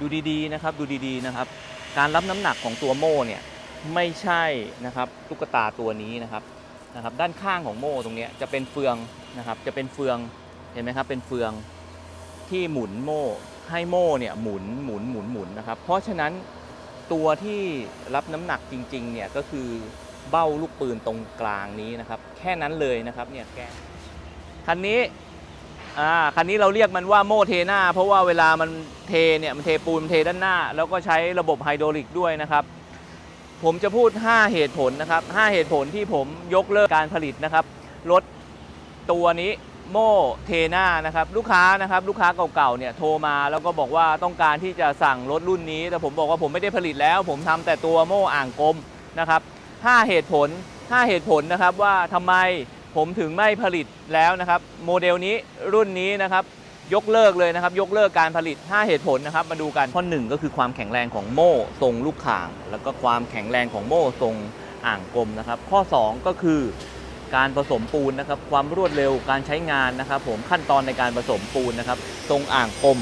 ดูดีๆนะครับดูดีๆนะครับ การรับน้ำหนักของตัวโม่เนี่ยไม่ใช่นะครับตุ๊กตาตัวนี้นะครับนะครับ ด้านข้างของโม่ตรงเนี้ยจะเป็นเฟืองนะครับ จะเป็นเฟืองเห็นไหมครับ เป็นเฟืองที่หมุนโม่ให้โม่เนี่ยหมุนหมุนหมุนหมุนนะครับ เพราะฉะนั้นตัวที่รับน้ำหนักจริงๆเนี่ยก็คือเบ้าลูกปืนตรงกลางนี้นะครับ แค่นั้นเลยนะครับเนี่ยแกคันนี้ อ่าคันนี้เราเรียกมันว่าโม่เทหน้า เพราะว่าเวลามันเทเนี่ยมันเทปูนมันเทด้านหน้า แล้วก็ใช้ระบบไฮดรอลิกด้วยนะครับ ผมจะพูด 5 เหตุผลนะครับ 5 เหตุผลที่ผมยกเลิกการผลิตนะครับรถตัวนี้โม่เทหน้านะครับลูกค้านะครับลูกค้าเก่าๆเนี่ยโทรมาแล้วก็บอกว่าต้องการที่จะสั่งรถรุ่นนี้ แต่ผมบอกว่าผมไม่ได้ผลิตแล้ว ผมทำแต่ตัวโม่อ่างกลมนะครับ5เหตุผล 5 เหตุผลนะครับว่าทำไม ผมถึงไม่ผลิตแล้วนะครับโมเดลนี้รุ่นนี้นะครับยกเลิกเลยนะครับ ยกเลิกการผลิต 5 เหตุผลนะครับ มาดูกันข้อหนึ่งก็คือความแข็งแรงของโม่ทรงลูกข่าง แล้วก็ความแข็งแรงของโม่ทรงอ่างกลมนะครับ ข้อ 2 ก็คือการผสมปูนนะครับ ความรวดเร็วการใช้งานนะครับ ผมขั้นตอนในการผสมปูนนะครับ ทรงอ่างกลม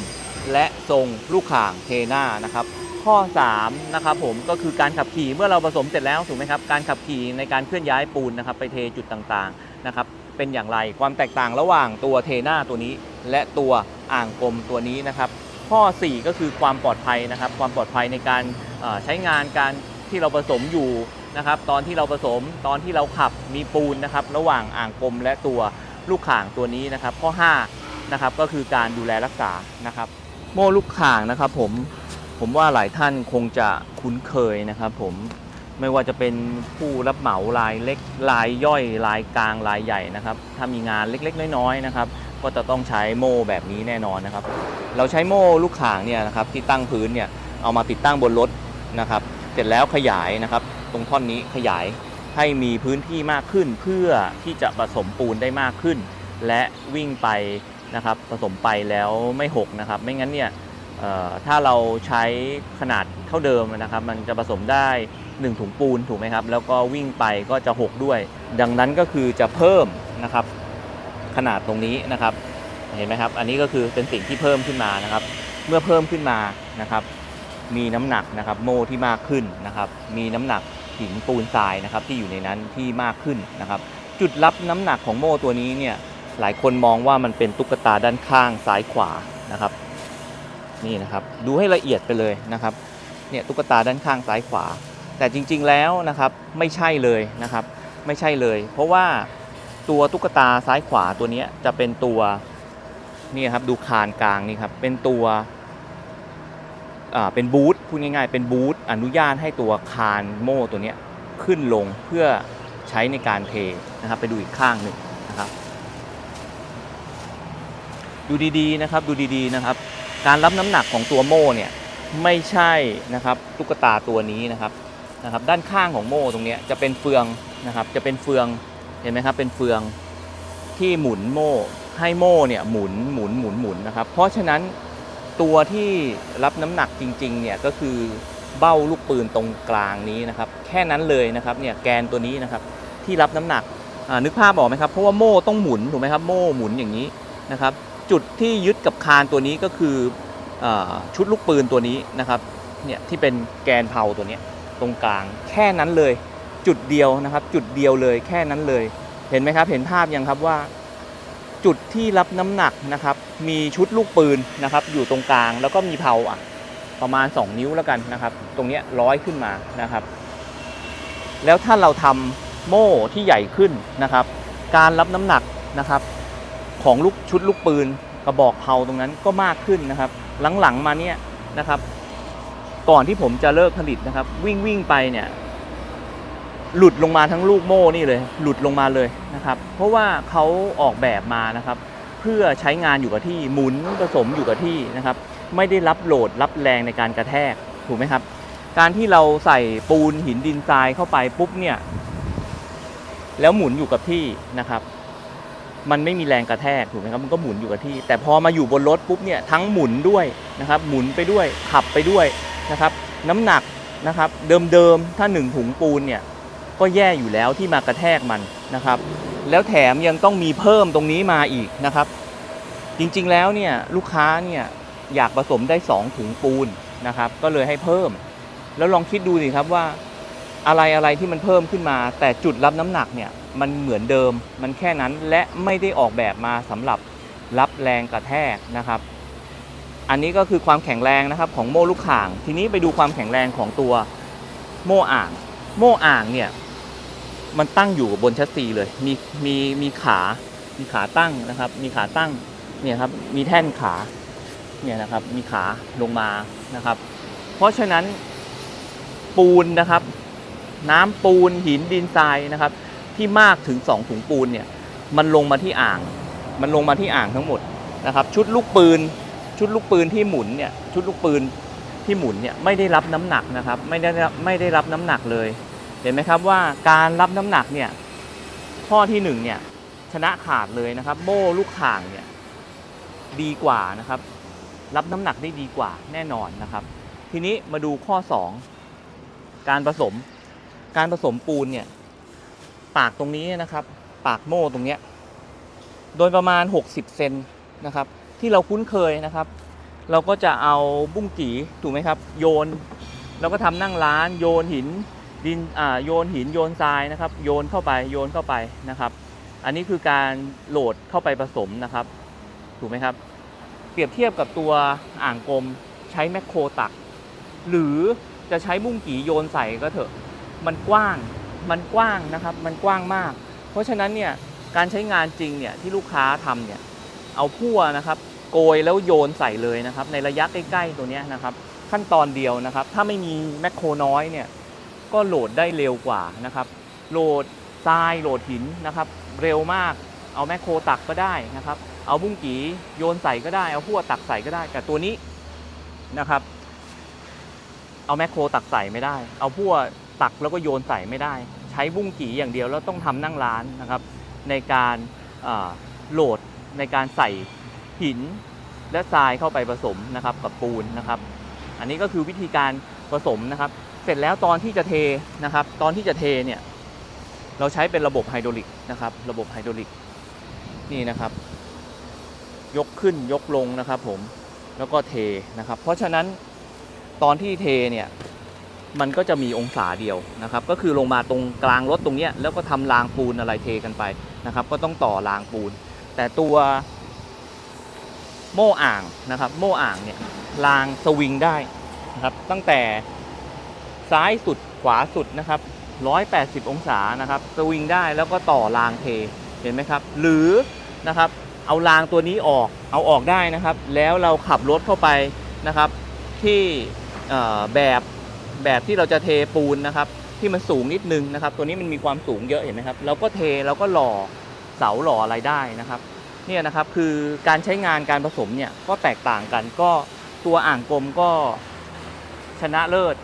และทรงลูกข่างเทหน้านะครับ ข้อ3นะครับผมก็คือการขับขี่เมื่อเราผสมเสร็จแล้วถูกไหมครับการขับขี่ในการเคลื่อนย้ายปูนนะครับ ไปเทจุดต่างๆนะครับเป็นอย่างไรความแตกต่างระหว่างตัวเทน้าตัวนี้ และตัวอ่างกลมตัวนี้นะครับข้อ 4 ก็คือความปลอดภัยนะครับ ความปลอดภัยในการใช้งานการที่เราผสมอยู่นะครับตอนที่เราผสมตอนที่เราขับมีปูนนะครับระหว่างอ่างกลมและตัวลูกข่างตัวนี้นะครับ ข้อ5นะครับก็คือการดูแลรักษานะครับโม่ลูกข่างนะครับผมผมว่าหลายท่านคงจะคุ้นเคยนะครับผม ไม่ว่าจะเป็นผู้รับเหมารายเล็กรายย่อยรายกลางรายใหญ่นะครับ ถ้ามีงานเล็กๆ น้อยๆนะครับ ก็จะต้องใช้โม่แบบนี้แน่นอนนะครับ เราใช้โม่ลูกข่างเนี่ยนะครับที่ตั้งพื้นเนี่ยเอามาติดตั้งบนรถนะครับ เสร็จแล้วขยายนะครับ ตรงท่อนนี้ขยายให้มีพื้นที่มากขึ้นเพื่อที่จะผสมปูนได้มากขึ้น และวิ่งไปนะครับผสมไปแล้วไม่หกนะครับ ไม่งั้นเนี่ยถ้าเราใช้ขนาดเท่าเดิมนะครับ มันจะผสมได้ 1 ถุงปูนถูกไหมครับ แล้วก็วิ่งไปก็จะหกด้วย ดังนั้นก็คือจะเพิ่มนะครับขนาดตรงนี้นะครับ เห็นไหมครับ อันนี้ก็คือเป็นสิ่งที่เพิ่มขึ้นมานะครับ เมื่อเพิ่มขึ้นมานะครับ มีน้ำหนักนะครับโม่ที่มากขึ้นนะครับ มีน้ำหนักหินปูนทรายนะครับที่อยู่ในนั้นที่มากขึ้นนะครับ จุดรับน้ำหนักของโม่ตัวนี้เนี่ยหลายคนมองว่ามันเป็นตุ๊กตาด้านข้างซ้ายขวานะครับ นี่นะครับ ดูให้ละเอียดไปเลยนะครับเนี่ยตุ๊กตาด้านข้างซ้ายขวา แต่จริงๆแล้วนะครับไม่ใช่เลยนะครับไม่ใช่เลย เพราะว่าตัวตุ๊กตาซ้ายขวาตัวนี้จะเป็นตัวนี่ครับดูคานกลางนี่ครับเป็นตัวเป็นบูทพูดง่ายๆเป็นบูทอนุญาตให้ตัวคานโม่ตัวนี้ขึ้นลงเพื่อใช้ในการเทนะครับไปดูอีกข้างหนึ่งนะครับดูดีๆนะครับดูดีๆนะครับ การรับน้ำหนักของตัวโม่เนี่ยไม่ใช่นะครับตุ๊กตาตัวนี้นะครับ นะครับด้านข้างของโม่ตรงนี้จะเป็นเฟืองนะครับจะเป็นเฟืองเห็นไหมครับเป็นเฟืองที่หมุนโม่ให้โม่เนี่ยหมุนหมุนหมุนหมุนนะครับ เพราะฉะนั้นตัวที่รับน้ำหนักจริงๆเนี่ยก็คือเบ้าลูกปืนตรงกลางนี้นะครับแค่นั้นเลยนะครับเนี่ยแกนตัวนี้นะครับที่รับน้ำหนักนึกภาพออกไหมครับเพราะว่าโม่ต้องหมุนถูกไหมครับโม่หมุนอย่างนี้นะครับจุดที่ยึดกับคานตัวนี้ก็คืออชุดลูกปืนตัวนี้นะครับเนี่ยที่เป็นแกนเผาตัวนี้ ตรงกลาง แค่นั้นเลย จุดเดียวนะครับ จุดเดียวเลยแค่นั้นเลย เห็นไหมครับ เห็นภาพยังครับว่า จุดที่รับน้ำหนักนะครับ มีชุดลูกปืนนะครับ อยู่ตรงกลางแล้วก็มีเผาอะ ประมาณ 2 นิ้วแล้วกันนะครับ ตรงนี้ร้อยขึ้นมานะครับ แล้วถ้าเราทำโม่ที่ใหญ่ขึ้นนะครับ การรับน้ำหนักนะครับ ของลูกชุดลูกปืนกระบอกเผาตรงนั้นก็มากขึ้นนะครับ หลังๆมาเนี่ยนะครับ ก่อนที่ผมจะเลิกผลิตนะครับ วิ่งวิ่งไปเนี่ย หลุดลงมาทั้งลูกโม่นี่เลย หลุดลงมาเลยนะครับ เพราะว่าเขาออกแบบมานะครับ เพื่อใช้งานอยู่กับที่หมุนผสมอยู่กับที่นะครับ ไม่ได้รับโหลดรับแรงในการกระแทกถูกไหมครับ การที่เราใส่ปูนหินดินทรายเข้าไปปุ๊บเนี่ย แล้วหมุนอยู่กับที่นะครับมันไม่มีแรงกระแทกถูกไหมครับมันก็หมุนอยู่กับที่ แต่พอมาอยู่บนรถปุ๊บเนี่ยทั้งหมุนด้วยนะครับ หมุนไปด้วยขับไปด้วย นะครับน้ำหนักนะครับเดิมๆถ้าหนึ่งถุงปูนเนี่ยก็แย่อยู่แล้วที่มากระแทกมันนะครับ แล้วแถมยังต้องมีเพิ่มตรงนี้มาอีกนะครับ จริงๆแล้วเนี่ยลูกค้าเนี่ยอยากผสมได้ 2 ถุงปูนนะครับ ก็เลยให้เพิ่ม แล้วลองคิดดูสิครับว่าอะไรอะไรที่มันเพิ่มขึ้นมา แต่จุดรับน้ำหนักเนี่ยมันเหมือนเดิมมันแค่นั้นและไม่ได้ออกแบบมาสำหรับรับแรงกระแทกนะครับ อันนี้ก็คือความแข็งแรงนะครับของโม่ลูกข่าง ทีนี้ไปดูความแข็งแรงของตัวโม่อ่าง โม่อ่างเนี่ยมันตั้งอยู่บนแชัสซีเลย มีมีมีขา มีขาตั้งนะครับ มีขาตั้งเนี่ยครับ มีแท่นขาเนี่ยนะครับ มีขาลงมานะครับ เพราะฉะนั้นปูนนะครับ น้ำปูนหินดินทรายนะครับ ที่มากถึง 2 ถุงปูนเนี่ย มันลงมาที่อ่าง มันลงมาที่อ่างทั้งหมดนะครับ ชุดลูกปืน ชุดลูกปืนที่หมุนเนี่ยชุดลูกปืนที่หมุนเนี่ยไม่ได้รับน้ำหนักนะครับไม่ได้รับไม่ได้รับน้ำหนักเลย เห็นไหมครับว่าการรับน้ำหนักเนี่ยข้อที่หนึ่งเนี่ยชนะขาดเลยนะครับ โม่ลูกข่างเนี่ยดีกว่านะครับ รับน้ำหนักได้ดีกว่าแน่นอนนะครับ ทีนี้มาดูข้อ 2 การผสมการผสมปูนเนี่ยปากตรงนี้นะครับ ปากโม่ตรงเนี้ยโดยประมาณ 60เซนนะครับ ที่เราคุ้นเคยนะครับ เราก็จะเอาบุ้งกีถูกไหมครับ โยนเราก็ทำนั่งร้าน โยนหินดินอ่าโยนหินโยนทรายนะครับ โยนเข้าไปโยนเข้าไปนะครับ อันนี้คือการโหลดเข้าไปผสมนะครับ ถูกไหมครับ เปรียบเทียบกับตัวอ่างกลมใช้แมคโครตัก หรือจะใช้บุ้งกีโยนใส่ก็เถอะ มันกว้างมันกว้างนะครับ มันกว้างมาก เพราะฉะนั้นเนี่ยการใช้งานจริงเนี่ยที่ลูกค้าทำเนี่ยเอาพั่วนะครับ โกยแล้วโยนใส่เลยนะครับ ในระยะใกล้ๆตัวนี้นะครับ ขั้นตอนเดียวนะครับ ถ้าไม่มีแมคโครน้อยเนี่ยก็โหลดได้เร็วกว่านะครับ โหลดทรายโหลดหินนะครับ เร็วมากเอาแมคโครตักก็ได้นะครับ เอาบุ้งกีโยนใส่ก็ได้เอาพั่วตักใส่ก็ได้ แต่ตัวนี้นะครับ เอาแมคโครตักใส่ไม่ได้ เอาพั่วตักแล้วก็โยนใส่ไม่ได้ ใช้บุ้งกีอย่างเดียวแล้วต้องทำนั่งร้านนะครับ ในการโหลดในการใส่ หินและทรายเข้าไปผสมนะครับกับปูนนะครับ อันนี้ก็คือวิธีการผสมนะครับ เสร็จแล้วตอนที่จะเทนะครับ ตอนที่จะเทเนี่ยเราใช้เป็นระบบไฮดรอลิกนะครับ ระบบไฮดรอลิกนี่นะครับ ยกขึ้นยกลงนะครับผมแล้วก็เทนะครับ เพราะฉะนั้นตอนที่เทเนี่ยมันก็จะมีองศาเดียวนะครับ ก็คือลงมาตรงกลางรถตรงเนี้ยแล้วก็ทำรางปูนอะไรเทกันไปนะครับ ก็ต้องต่อรางปูน แต่ตัว โม่อ่างนะครับ โม่อ่างเนี่ยรางสวิงได้นะครับ ตั้งแต่ซ้ายสุดขวาสุดนะครับ180 องศานะครับ สวิงได้แล้วก็ต่อรางเทเห็นไหมครับ หรือนะครับเอารางตัวนี้ออกเอาออกได้นะครับ แล้วเราขับรถเข้าไปนะครับ ที่แบบแบบที่เราจะเทปูนนะครับ ที่มันสูงนิดนึงนะครับ ตัวนี้มันมีความสูงเยอะเห็นไหมครับเราก็เทเราก็หล่อเสาหล่ออะไรได้นะครับ เนี่ยนะครับคือการใช้งานการผสมเนี่ยก็แตกต่างกันก็ตัวอ่างกลมก็ชนะเลิศ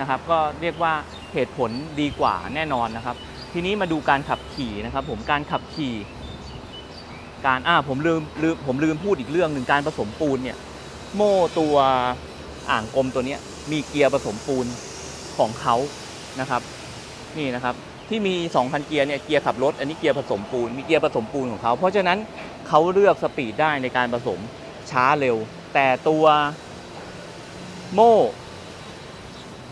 นะครับ ก็เรียกว่าเหตุผลดีกว่าแน่นอนนะครับ ทีนี้มาดูการขับขี่นะครับ ผมการขับขี่ การอ่าผมลืมลืมผมลืมพูดอีกเรื่องหนึ่งการผสมปูนเนี่ยโม่ตัวอ่างกลมตัวนี้มีเกียร์ผสมปูนของเขานะครับนี่นะครับที่มี 2,000 เกียร์เนี่ยเกียร์ขับรถอันนี้เกียร์ผสมปูนมีเกียร์ผสมปูนของเขา เพราะฉะนั้น เขาเลือกสปีดได้ในการผสมช้าเร็ว แต่ตัวโม่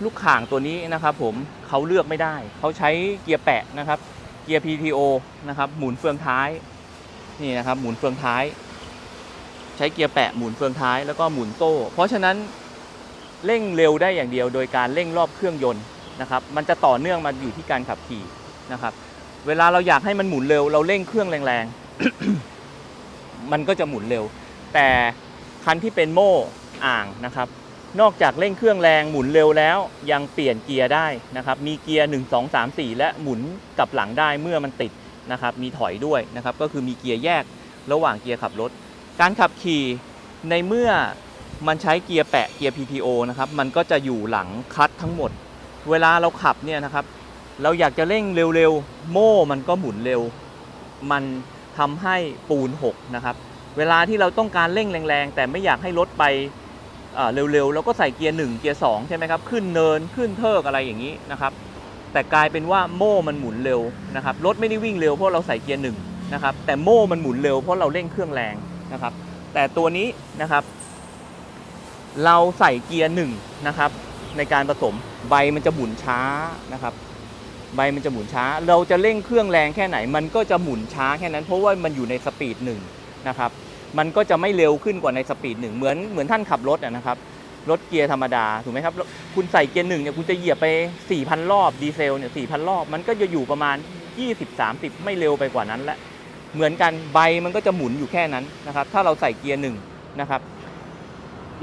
ลูกข่างตัวนี้นะครับ ผมเขาเลือกไม่ได้ เขาใช้เกียร์แปะนะครับ เกียร์ PTO นะครับ หมุนเฟืองท้ายนี่นะครับ หมุนเฟืองท้าย ใช้เกียร์แปะหมุนเฟืองท้ายแล้วก็หมุนโซ่เพราะฉะนั้นเร่งเร็วได้อย่างเดียว โดยการเร่งรอบเครื่องยนต์นะครับ มันจะต่อเนื่องมาอยู่ที่การขับขี่นะครับ เวลาเราอยากให้มันหมุนเร็ว เราเร่งเครื่องแรงๆ มันก็จะหมุนเร็ว แต่คันที่เป็นโม่อ่างนะครับ นอกจากเร่งเครื่องแรงหมุนเร็วแล้ว ยังเปลี่ยนเกียร์ได้นะครับ มีเกียร์ 1 2 3 4 และหมุนกลับหลังได้เมื่อมันติดนะครับ มีถอยด้วยนะครับ ก็คือมีเกียร์แยกระหว่างเกียร์ขับรถ การขับขี่ในเมื่อมันใช้เกียร์แปะเกียร์ PTO นะครับ มันก็จะอยู่หลังคลัตช์ทั้งหมด เวลาเราขับเนี่ยนะครับ เราอยากจะเร่งเร็วๆ โม่มันก็หมุนเร็ว มัน ทำให้ปูนหกนะครับ เวลาที่เราต้องการเร่งแรงๆ แต่ไม่อยากให้รถไปเร็วๆเราก็ใส่เกียร์1เกียร์2ใช่ไหมครับ ขึ้นเนินขึ้นเทิกอะไรอย่างนี้นะครับ แต่กลายเป็นว่าโม่มันหมุนเร็วนะครับ รถไม่ได้วิ่งเร็วเพราะเราใส่เกียร์หนึ่งนะครับ แต่โม่มันหมุนเร็วเพราะเราเร่งเครื่องแรงนะครับ แต่ตัวนี้นะครับ เราใส่เกียร์หนึ่งนะครับในการผสมใบมันจะหมุนช้านะครับ ใบมันจะหมุนช้า เราจะเร่งเครื่องแรงแค่ไหน มันก็จะหมุนช้าแค่นั้น เพราะว่ามันอยู่ในสปีดหนึ่งนะครับ มันก็จะไม่เร็วขึ้นกว่าในสปีดหนึ่งเหมือนเหมือนท่านขับรถนะครับ รถเกียร์ธรรมดาถูกไหมครับ คุณใส่เกียร์หนึ่งเนี่ยคุณจะเหยียบไป 4,000 รอบดีเซลเนี่ย4,000 รอบ มันก็จะอยู่ประมาณ 20-30 ไม่เร็วไปกว่านั้นละ เหมือนกันใบมันก็จะหมุนอยู่แค่นั้นนะครับ ถ้าเราใส่เกียร์หนึ่งนะครับ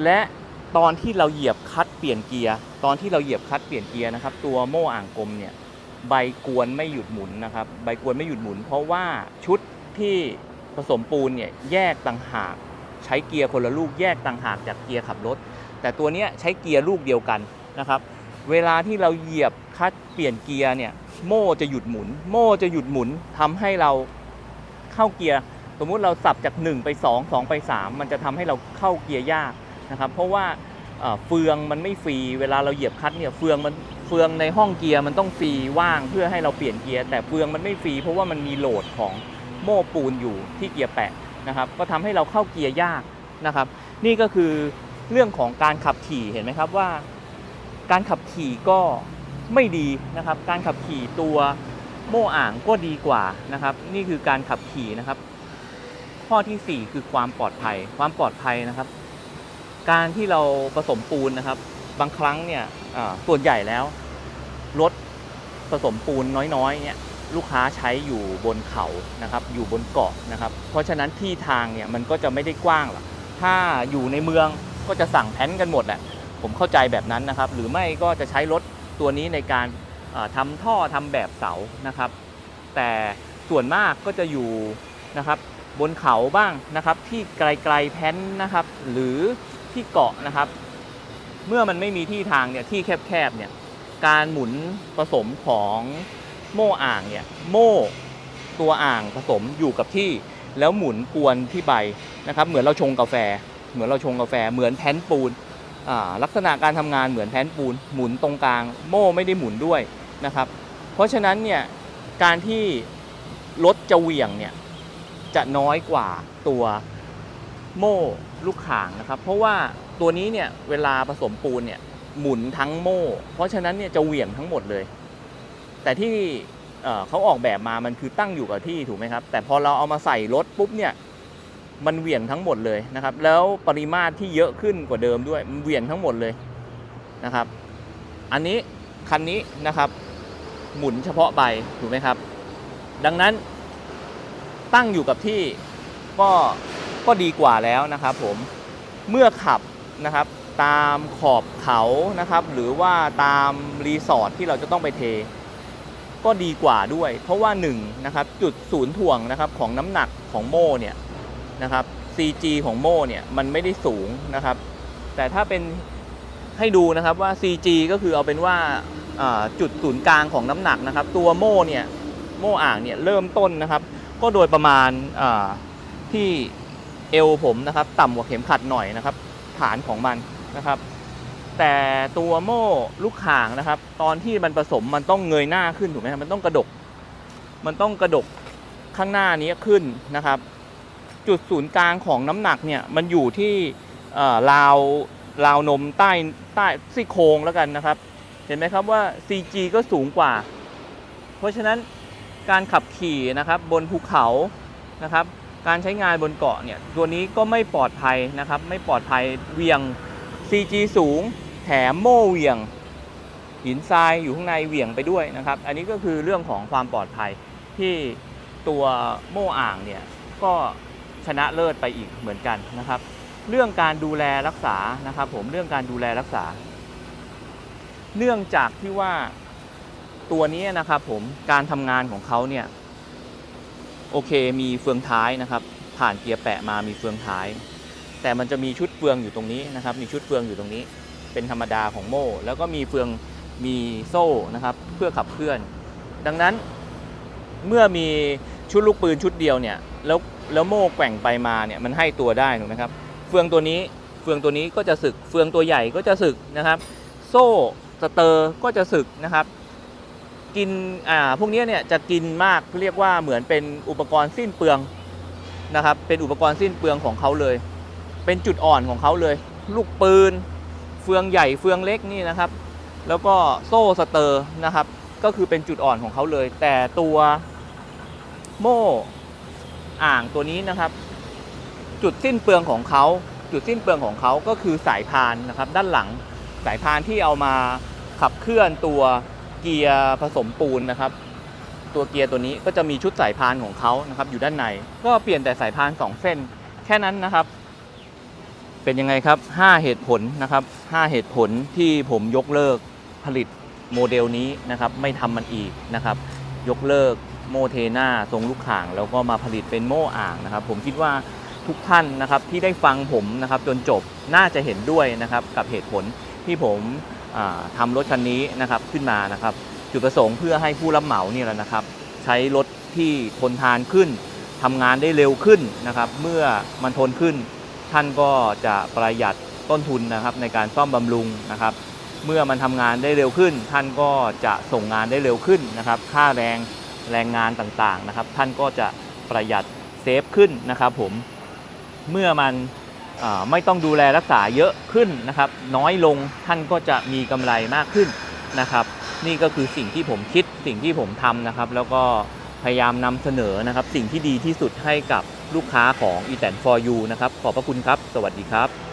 และตอนที่เราเหยียบคลัตช์เปลี่ยนเกียร์ ตอนที่เราเหยียบคลัตช์เปลี่ยนเกียร์นะครับ ตัวโม่อ่างกลมเนี่ย ใบกวนไม่หยุดหมุนนะครับ ใบกวนไม่หยุดหมุน เพราะว่าชุดที่ผสมปูนเนี่ยแยกต่างหาก ใช้เกียร์คนละลูกแยกต่างหากจากเกียร์ขับรถ แต่ตัวนี้ใช้เกียร์ลูกเดียวกันนะครับ เวลาที่เราเหยียบคัตเปลี่ยนเกียร์เนี่ยโม่จะหยุดหมุน โม่จะหยุดหมุนทำให้เราเข้าเกียร์สมมุติเราสับจาก 1 ไป 2 2 ไป 3 มันจะทำให้เราเข้าเกียร์ยากนะครับ เพราะว่าเฟืองมันไม่ฟรี เวลาเราเหยียบคัตเนี่ยเฟืองมัน เฟืองในห้องเกียร์มันต้องฟรีว่างเพื่อให้เราเปลี่ยนเกียร์แต่เฟืองมันไม่ฟรีเพราะว่ามันมีโหลดของโม่ปูนอยู่ที่เกียร์แปะนะครับก็ทำให้เราเข้าเกียร์ยากนะครับ นี่ก็คือเรื่องของการขับขี่เห็นไหมครับว่า การขับขี่ก็ไม่ดีนะครับ การขับขี่ตัวโม่อ่างก็ดีกว่านะครับ นี่คือการขับขี่นะครับ ข้อทีสี่4 คือความปลอดภัย ความปลอดภัยนะครับ การที่เราผสมปูนนะครับ บางครั้งเนี่ย ส่วนใหญ่แล้ว รถผสมปูนน้อยๆเนี่ยลูกค้าใช้อยู่บนเขานะครับ อยู่บนเกาะนะครับ เพราะฉะนั้นที่ทางเนี่ยมันก็จะไม่ได้กว้างหรอกถ้าอยู่ในเมืองก็จะสั่งแพ้นกันหมดแหละผมเข้าใจแบบนั้นนะครับ หรือไม่ก็จะใช้รถตัวนี้ในการเอ่อทำท่อทำแบบเสานะครับ แต่ส่วนมากก็จะอยู่นะครับบนเขาบ้างนะครับ ที่ไกลๆแพ้นนะครับ หรือที่เกาะนะครับ เมื่อมันไม่มีที่ทางเนี่ยที่แคบๆเนี่ยการหมุนผสมของโม่อ่างเนี่ยโม่ตัวอ่างผสมอยู่กับที่ แล้วหมุนกวนที่ใบนะครับ เหมือนเราชงกาแฟ เหมือนเราชงกาแฟ เหมือนแผ่นปูนลักษณะการทำงานเหมือนแผ่นปูน หมุนตรงกลาง โม่ไม่ได้หมุนด้วยนะครับ เพราะฉะนั้นเนี่ยการที่รถจะเหวี่ยงเนี่ยจะน้อยกว่าตัวโม่ลูกข่างนะครับ เพราะว่า ตัวนี้เนี่ยเวลาผสมปูนเนี่ยหมุนทั้งโม่ เพราะฉะนั้นเนี่ยจะเหวี่ยงทั้งหมดเลย แต่ที่เเขาออกแบบมามันคือตั้งอยู่กับที่ถูกไหมครับ แต่พอเราเอามาใส่รถปุ๊บเนี่ยมันเหวี่ยงทั้งหมดเลยนะครับ แล้วปริมาตรที่เยอะขึ้นกว่าเดิมด้วยมันเหวี่ยงทั้งหมดเลยนะครับ อันนี้คันนี้นะครับหมุนเฉพาะใบถูกไหมครับ ดังนั้นตั้งอยู่กับที่ก็ก็ดีกว่าแล้วนะครับผมเมื่อขับ นะครับ ตามขอบเขานะครับ หรือว่าตามรีสอร์ทที่เราจะต้องไปเท ก็ดีกว่าด้วย เพราะว่าหนึ่งนะครับจุดศูนย์ถ่วงนะครับของน้ำหนักของโม่เนี่ยนะครับ CG ของโม่เนี่ยมันไม่ได้สูงนะครับ แต่ถ้าเป็นให้ดูนะครับว่า CG ก็คือเอาเป็นว่าจุดศูนย์กลางของน้ำหนักนะครับ ตัวโม่เนี่ยโม่อ่างเนี่ยเริ่มต้นนะครับ ก็โดยประมาณที่เอวผมนะครับ ต่ำกว่าเข็มขัดหน่อยนะครับ ฐานของมันนะครับ แต่ตัวโม่ลูกข่างนะครับ ตอนที่มันผสมมันต้องเงยหน้าขึ้นถูกไหมครับมันต้องกระดก มันต้องกระดกข้างหน้านี้ขึ้นนะครับ จุดศูนย์กลางของน้ำหนักเนี่ยมันอยู่ที่ราวราวนมใต้ใต้ซี่โครงแล้วกันนะครับ เห็นไหมครับว่า CG ก็สูงกว่า เพราะฉะนั้นการขับขี่นะครับบนภูเขานะครับ การใช้งานบนเกาะเนี่ยตัวนี้ก็ไม่ปลอดภัยนะครับ ไม่ปลอดภัยเวียง CG สูง แถมโม่เวียง หินทรายอยู่ข้างในเวียงไปด้วยนะครับ อันนี้ก็คือเรื่องของความปลอดภัยที่ตัวโม่อ่างเนี่ยก็ชนะเลิศไปอีกเหมือนกันนะครับ เรื่องการดูแลรักษานะครับผมเรื่องการดูแลรักษา เนื่องจากที่ว่าตัวนี้นะครับผมการทำงานของเขาเนี่ย โอเคมีเฟืองท้ายนะครับ ผ่านเกียร์แปะมามีเฟืองท้าย แต่มันจะมีชุดเฟืองอยู่ตรงนี้นะครับ มีชุดเฟืองอยู่ตรงนี้ เป็นธรรมดาของโม่ แล้วก็มีเฟืองมีโซ่นะครับ เพื่อขับเคลื่อน ดังนั้นเมื่อมีชุดลูกปืนชุดเดียวเนี่ยแล้วแล้วโม่แกว่งไปมาเนี่ยมันให้ตัวได้ถูกไหมครับ เฟืองตัวนี้เฟืองตัวนี้ก็จะสึก เฟืองตัวใหญ่ก็จะสึกนะครับ โซ่สเตอร์ก็จะสึกนะครับ กินอ่าพวกเนี้ยเนี่ยจะกินมากเรียกว่าเหมือนเป็นอุปกรณ์สิ้นเปลืองนะครับ เป็นอุปกรณ์สิ้นเปลืองของเขาเลย เป็นจุดอ่อนของเขาเลย ลูกปืน เฟืองใหญ่เฟืองเล็กนี่นะครับ แล้วก็โซ่สเตอร์นะครับ ก็คือเป็นจุดอ่อนของเขาเลย แต่ตัวโม่อ่างตัวนี้นะครับ จุดสิ้นเปลืองของเขาจุดสิ้นเปลืองของเขาก็คือสายพานนะครับ ด้านหลังสายพานที่เอามาขับเคลื่อนตัว เกียร์ผสมปูนนะครับ ตัวเกียร์ตัวนี้ก็จะมีชุดสายพานของเขานะครับอยู่ด้านใน ก็เปลี่ยนแต่สายพาน 2 เส้น แค่นั้นนะครับ เป็นยังไงครับ 5 เหตุผลนะครับ 5 เหตุผลที่ผมยกเลิกผลิตโมเดลนี้นะครับ ไม่ทำมันอีกนะครับ ยกเลิกโมเทน่าทรงลูกข่าง แล้วก็มาผลิตเป็นโม่อ่างนะครับ ผมคิดว่าทุกท่านนะครับที่ได้ฟังผมนะครับจนจบน่าจะเห็นด้วยนะครับกับเหตุผลที่ผม อ่าทำรถคันนี้นะครับขึ้นมานะครับ จุดประสงค์เพื่อให้ผู้รับเหมาเนี่ยแหละนะครับ ใช้รถที่ทนทานขึ้นทำงานได้เร็วขึ้นนะครับ เมื่อมันทนขึ้น ท่านก็จะประหยัดต้นทุนนะครับในการซ่อมบำรุงนะครับ เมื่อมันทำงานได้เร็วขึ้น ท่านก็จะส่งงานได้เร็วขึ้นนะครับ ค่าแรงแรงงานต่างๆนะครับ ท่านก็จะประหยัดเซฟขึ้นนะครับ ผมเมื่อมัน ไม่ต้องดูแลรักษาเยอะขึ้นนะครับ น้อยลงท่านก็จะมีกำไรมากขึ้นนะครับ นี่ก็คือสิ่งที่ผมคิดสิ่งที่ผมทำนะครับ แล้วก็พยายามนำเสนอนะครับ สิ่งที่ดีที่สุดให้กับลูกค้าของ e t a n for you นะครับ ขอบพระคุณครับ สวัสดีครับ